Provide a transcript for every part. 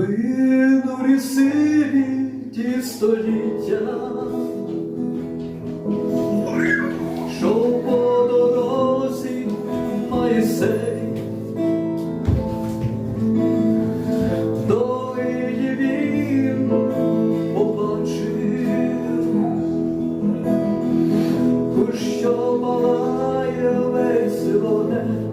Ми дурі ті століття, що по дорозі має сей, до її він побачив, що палає весь вогнем.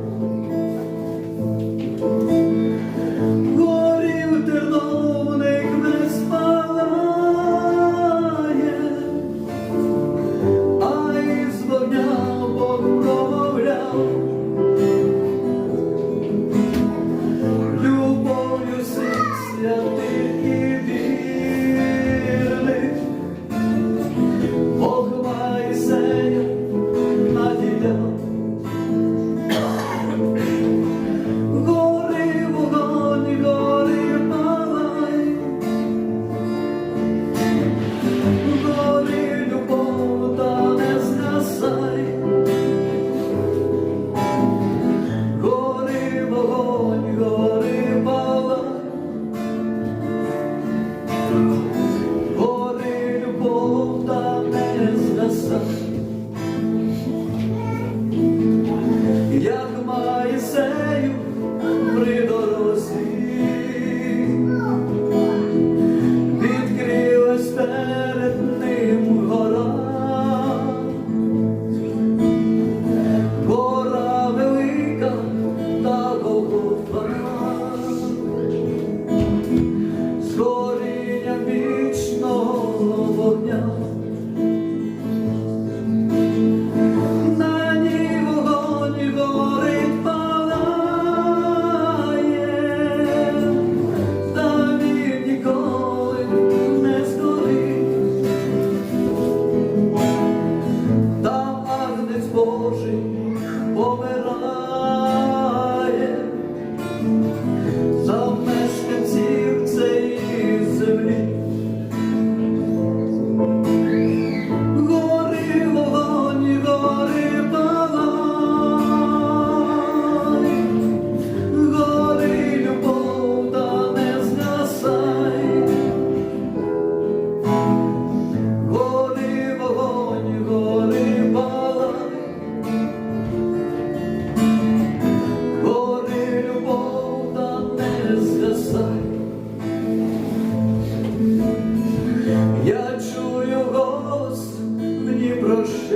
spend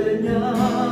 Спасення.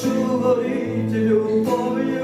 що горить любов'ю.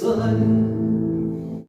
sun